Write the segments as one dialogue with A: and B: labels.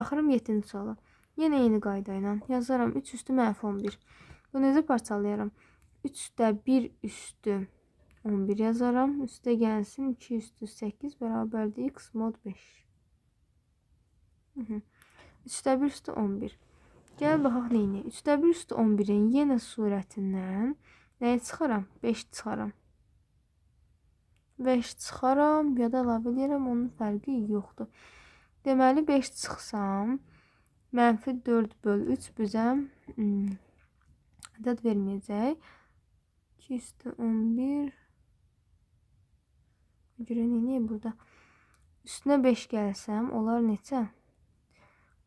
A: Baxıram 7-ci suala. Yenə eyni qayda ilə yazaram 3 üstü mənfi 11. Bu necə parçalayaram? 3 üstə 1 üstü 11 yazaram. Üstə gəlsin 2 üstü 8 bərabərdir x mod 5. 3 üstə 1 üstü 11. Gəl baxaq neyini? 3 üstə 1 üstü 11-in yenə surətindən nəyi çıxaram? 5 çıxaram. 5 çıxaram ya da əlavə edirəm, onun fərqi yoxdur. Deməli 5 çıxsam, mənfi 4 böl 3 bizə ədəd verməyəcək. 2 üstü 11 görə neyini burada? Üstünə 5 gəlsəm, onlar neçə?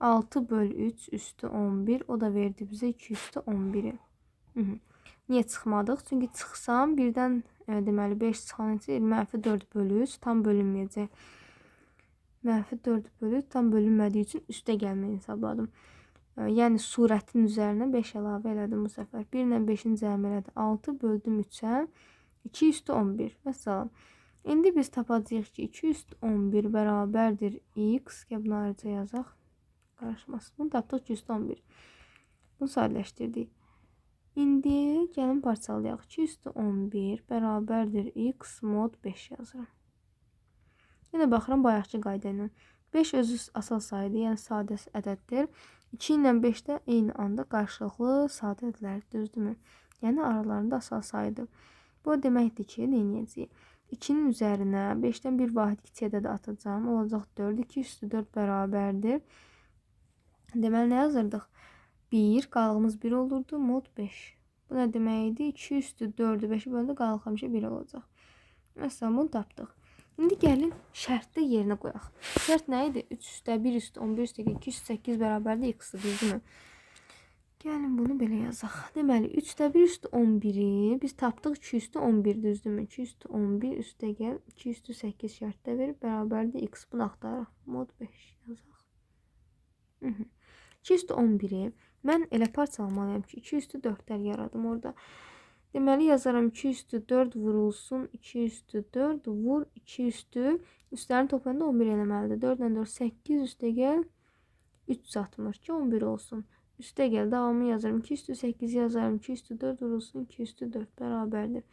A: 6 böl 3 üstü 11. O da verdi bizə 2 üstü 11-i. Niyə çıxmadıq? Çünki çıxsam, birdən e, deməli 5 çıxan neçə? Mənfi 4 böl 3 tam bölünməyəcək. Mənfi 4 bölü tam bölünmədiyi üçün üstə gəlməni hesabladım. Yəni surətin üzərinə 5 əlavə elədim bu səfər. 1 ilə 5-in cəmi elədi. 6 böldüm 3-ə. 2 üstü 11. Vəssalam. İndi biz tapacağıq ki, 2 üstü 11 bərabərdir x. Gəl bunu ayrıca yazaq. Qarışmasın. Bunu tapdıq 2 üstü 11. Bunu sadələşdirdik. İndi gəlin parçalayaq. 2 üstü 11 bərabərdir x mod 5 yazıram. Yenə baxıram bayaqçı qayda ilə. 5 özü asal sayıdır, yəni sadə ədəddir. 2 ilə 5 də eyni anda qarşılıqlı sadə ədədlərdir, düzdürmü? Yəni aralarında asal sayıdır. Bu deməkdir ki, nə edəcəyik? 2-nin üzərinə 5-dən bir vahid kiçik ədədi atacağam. Olacaq 4. 2 üstü 4 bərabərdir. Deməli, nə yazırdıq? 1, qalığımız 1 olurdu, mod 5. Bu nə deməkdir? 2 üstü 4-ü 5-i böldü, qalıq həmişə 1 olacaq. Məsələn, bunu tapdıq. İndi gəlin şərtdə yerinə qoyaq. Şərt nə idi? 3 üstə 1 üstə 11 üstə 2 üstə 8 bərabərdir x-dir, düzdürmü? Gəlin bunu belə yazaq. Deməli 3 üstə 1 üstə 11-i biz tapdıq 2 üstə 11 düzdürmü? 2 üstə 11 üstə gəl 2 üstə 8 şərtdə verib bərabərdir x. Bunu axtaraq. Mod 5 yazaq. 2 üstə 11-i mən elə parçalamalıyam ki 2 üstə 4-lər yaradım orada. Deməli yazaram 2 üstü 4 vurulsun. 2 üstü 4 vur 2 üstü. Üstlərini toplayanda 11 eləməlidir. 4 ilə 4 8 üstə gəl 360 ki 11 olsun. Üstə gəl davamı yazarım. 2 üstü 8 yazarım. 2 üstü 4 vurulsun. 2 üstü 4 bərabərdir.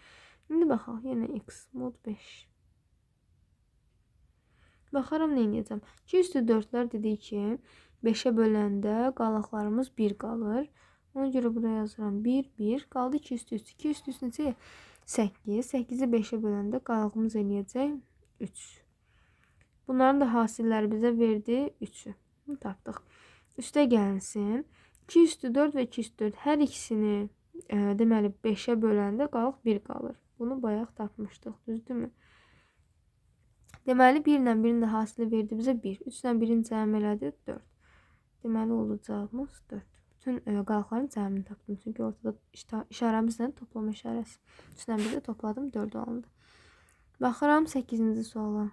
A: İndi baxaq yenə x mod 5. Baxaram nə edəcəm. 2 üstü 4-lər dedik ki 5-ə böləndə qalaqlarımız 1 qalır. Ona görə burada yazıram 1, 1. Qaldı 2 üstü üstü. 2 üstü üstü neçə? 8. 8-i 5-ə böləndə qalığımız eləyəcək 3. Bunların da hasilləri bizə verdi 3-ü. Tapdıq. Üstə gəlsin. 2 üstü 4 və 2 üstü 4 hər ikisini e, deməli 5-ə böləndə qalıq 1 qalır. Bunu bayaq tapmışdıq, düzdürmü? Deməli 1 ilə 1-in də hasili verdi bizə 1. 3 ilə 1-in cəmi elədi 4. Deməli olacağımız 4 bütün e, qalıqların cəmini tapdım. Çünki ortada işarəmizlə toplama işarəsi. Üstündən bir də topladım 4 alındı. Baxıram 8-ci suala.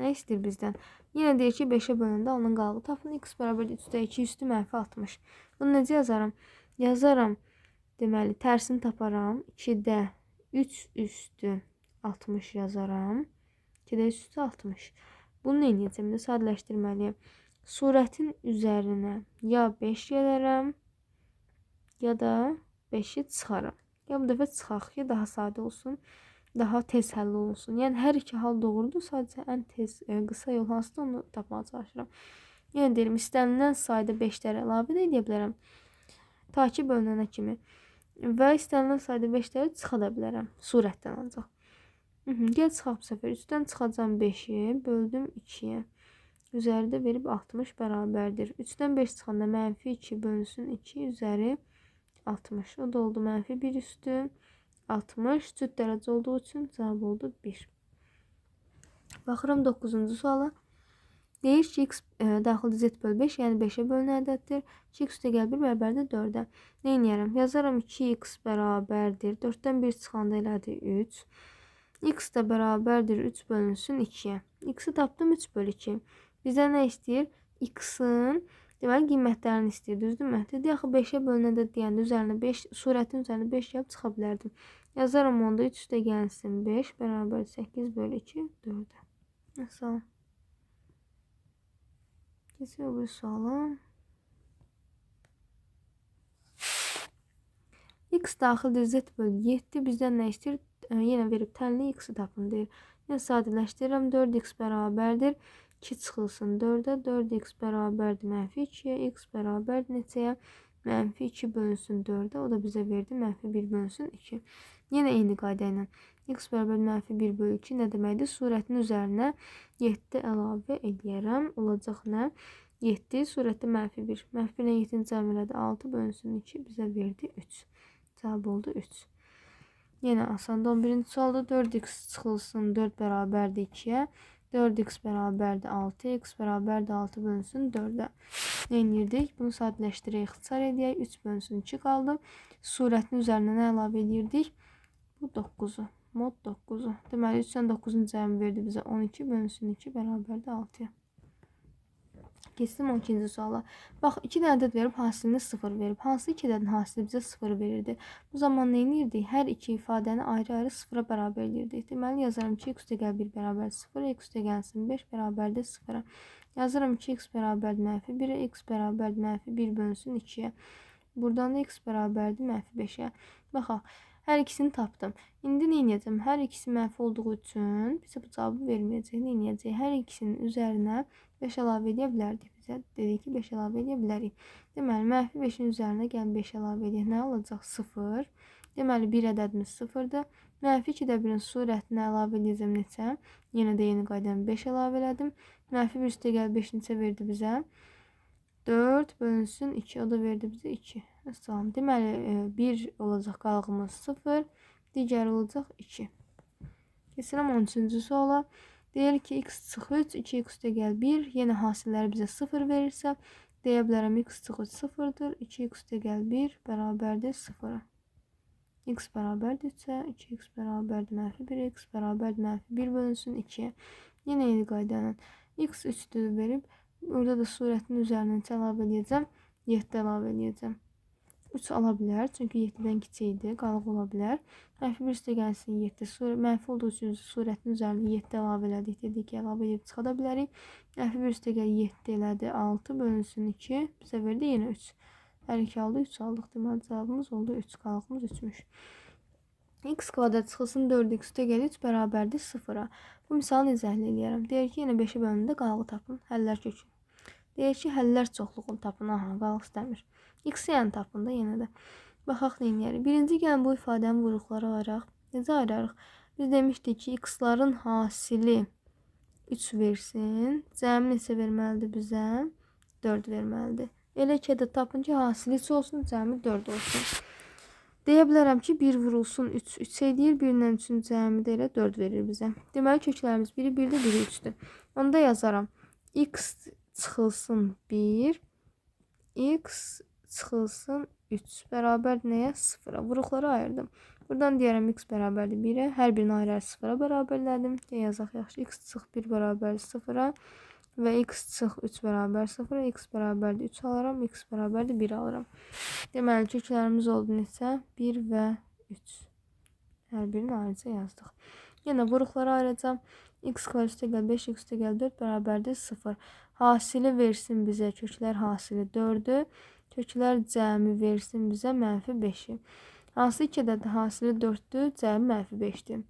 A: Nə istəyir bizdən? Yenə deyir ki, 5-ə bölündə alınan qalığı tapın. X bərabər 3-də 2 üstü mənfi 60. Bunu necə yazaram? Yazaram. Deməli, tərsini taparam. 2-də 3 üstü 60 yazaram. 2-də 3 üstü 60. Bunu eləyəcəm də sadələşdirməliyəm. Surətin üzərinə ya 5 gələrəm, ya da 5-i çıxaram. Ya bu dəfə çıxaq ki, daha sadə olsun, daha tez həll olsun. Yəni hər iki hal doğrudur, sadəcə ən tez e, qısa yol hansıdır onu tapmağa çalışıram. Yəni deyirəm, istənilən sayda 5-ləri əlavə də edə bilərəm. Ta ki bölünənə kimi. Və istənilən sayda 5-ləri çıxa da bilərəm surətdən ancaq. Gəl çıxaq bu səfər. 3-dən çıxacam 5-i, böldüm 2-yə. Üzəridə verib 60 bərabərdir. 3-dən 5 çıxanda mənfi 2 bölünsün 2 üzəri 60. O da oldu mənfi 1 üstü 60. Cüt dərəcə olduğu üçün cavab oldu 1. Baxıram 9-cu suala. Deyir ki, x e, daxil z böl 5, yəni 5-ə bölünən ədəddir. 2x üstə gəl 1 bərabərdir 4-ə. Nə edərəm? Yazaram 2x bərabərdir. 4-dən 1 çıxanda elədi 3 x da bərabərdir 3 bölünsün 2-yə. x-i tapdım 3 bölü 2. Bizdən nə istəyir? x-in deməli qiymətlərini istəyir, düzdürmü? Dedi axı 5-ə bölünəndə deyəndə üzərinə 5 surətin üzərinə 5 gəlib çıxa bilərdim. Yazaram onda 3 üstə gəlsin 5 bərabər 8 bölü 2 4-ə. Nasıl? Kesiyor bir suala. X daxildir z bölü 7 bizdən nə istəyir? Yenə verib tənli x-i tapın deyir. Yenə sadələşdirirəm. 4x bərabərdir. 2 çıxılsın 4-ə. 4x bərabərdir mənfi 2-yə. x bərabərdir neçəyə? Mənfi 2 bölünsün 4-ə. O da bizə verdi. Mənfi 1 bölünsün 2. Yenə eyni qayda ilə x bərabər mənfi 1 bölü 2 nə deməkdir? Surətin üzərinə 7 əlavə edərəm. Olacaq nə? 7 surətdə mənfi 1. Mənfi 1 ilə 7-ni cəm elədi. 6 bölünsün 2 bizə verdi 3. Cevap oldu 3. Yine aslında 11. sualda 4x çıxılsın 4 bərabərdir 2-yə. 4x bərabərdir 6, x bərabərdir 6 bölünsün 4-ə. Neynirdik? Bunu sadələşdirək, ixtisar edək. 3 bölünsün 2 qaldı. Surətin üzərinə nə əlavə edirdik? Bu 9-u. Mod 9-u. Deməli 3-dən 9-un cəmi verdi bizə 12 bölünsün 2 bərabərdir 6-ya. Keçdim 12-ci suala. Bax, 2 dənə ədəd verib hasilini 0 verib. Hansı 2 ədədin hasili bizə 0 verirdi? Bu zaman nə edirdik? Hər iki ifadəni ayrı-ayrı 0-a bərabər edirdik. Deməli, yazaram ki, x üstəgəl 1 bərabər 0, x üstəgəlsin 5 bərabərdir 0-a. Yazıram ki, x bərabərdir mənfi 1-ə, x bərabərdir mənfi 1 bölünsün 2-yə. Buradan da x bərabərdir mənfi 5-ə. Baxaq, hər ikisini tapdım. İndi nə edəcəm? Hər ikisi mənfi olduğu üçün bizə bu cavabı verməyəcək. Nə edəcək? Hər ikisinin üzərinə 5 əlavə edə bilərdik bizə. Dedik ki, 5 əlavə edə bilərik. Deməli, mənfi 5-in üzərinə gəlin 5 əlavə edək. Nə olacaq? 0. Deməli, 1 ədədimiz 0-dır. Mənfi 2-də 1-in surətinə əlavə edəcəm neçə? Yenə də yeni qaydan 5 əlavə elədim. Mənfi 1 üstə gəl 5 neçə verdi bizə? 4 bölünsün 2. O da verdi bizə 2. Salam. Deməli, 1 e, olacaq qalığımız 0. Digəri olacaq 2. Keçirəm 13-cü suala. Deyir ki, x çıx 3, 2x üstə gəl 1. Yenə hasilləri bizə 0 verirsə, deyə bilərəm x çıx 3 0-dır. 2x üstə gəl 1 bərabərdir 0-a. x bərabərdir 3-ə, 2x bərabərdir mənfi 1, x bərabərdir mənfi 1 bölünsün 2-yə. Yenə eyni qayda ilə x 3-dür verib, burada da surətin üzərinə əlavə edəcəm, 7 əlavə edəcəm. 3 ala bilər. Çünki 7-dən kiçikdir, qalıq ola bilər. Mənfi 1 üstə gəlsin 7. Sur mənfi olduğu üçün surətin üzərinə 7 əlavə elədik. Dedik ki, əlavə edib çıxada bilərik. Mənfi 1 üstə gəl 7 elədi. 6 bölünsün 2. Bizə verdi yenə 3. Hər iki aldı 3 aldıq. Deməli cavabımız oldu 3. Qalığımız 3-müş. X kvadrat çıxılsın 4x üstə gəl 3 bərabərdir 0-a. Bu misalı izah eləyərəm. Deyir ki, yenə 5-i bölündə qalığı tapın. Həllər kökün. Deyir ki, həllər çoxluğunu tapın. Aha, qalıq istəmir. X-i yəni tapın da yenə də. Baxaq neyniyərik. Birinci gəlin bu ifadənin vuruqları ayıraq. Necə ayırarıq? Biz demişdik ki, x-ların hasili 3 versin. Cəmi neçə verməlidir bizə? 4 verməlidir. Elə ki də tapın ki, hasili 3 olsun, cəmi 4 olsun. Deyə bilərəm ki, 1 vurulsun 3 3 edir. 1 ilə 3-ün cəmi də elə 4 verir bizə. Deməli köklərimiz biri 1-dir, biri 3-dür. Onda yazaram. x çıxılsın 1, x çıxılsın 3 bərabər nəyə? 0-a. Vuruqları ayırdım. Buradan deyərəm x bərabərdir 1-ə. Hər birini ayrı 0-a bərabərlədim. Deyə yazaq yaxşı. x çıx 1 bərabər 0-a və x çıx 3 bərabər 0-a. x bərabərdir 3 alaram. x bərabərdir 1 alaram. Deməli köklərimiz oldu neçə? 1 və 3. Hər birini ayrıca yazdıq. Yenə vuruqları ayıracağım. x kvadrat üstə gəl 5 x gəl 4 bərabərdir 0. Hasili versin bizə köklər hasili 4-dür. Köklər versin bizə mənfi 5-i. Hansı iki ədəd hasili 4-dür, cəmi mənfi 5-dir.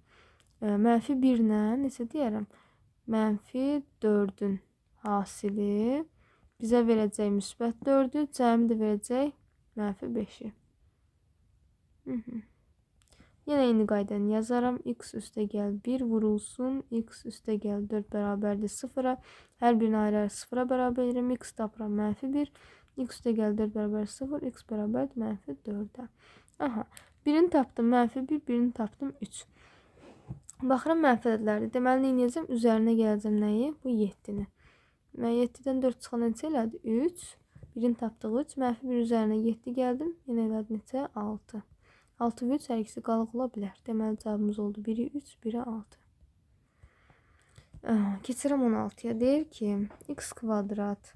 A: E, mənfi 1 ilə necə deyərəm? Mənfi 4-ün hasili bizə verəcək müsbət 4-dür, cəmi də verəcək mənfi 5-i. Yenə eyni qaydanı yazaram. x üstə gəl 1 vurulsun. x üstə gəl 4 bərabərdir 0-a. Hər birini ayrı-ayrı 0-a bərabər edirəm. x tapıram mənfi 1 x üstə gəl 4 bərabər 0, x bərabər mənfi 4-ə. Aha, birini tapdım mənfi 1, birini tapdım 3. Baxıram mənfi ədədlərdir. Deməli, nə edəcəm? Üzərinə gələcəm nəyi? Bu 7-ni. Mən 7-dən 4 çıxan neçə elədi? 3. Birini tapdıq 3. Mənfi 1 üzərinə 7 gəldim. Yenə elədi neçə? 6. 6 və 3 hər ikisi qalıq ola bilər. Deməli, cavabımız oldu. Biri 3, biri 6. Keçirəm 16-ya. Deyir ki, x kvadrat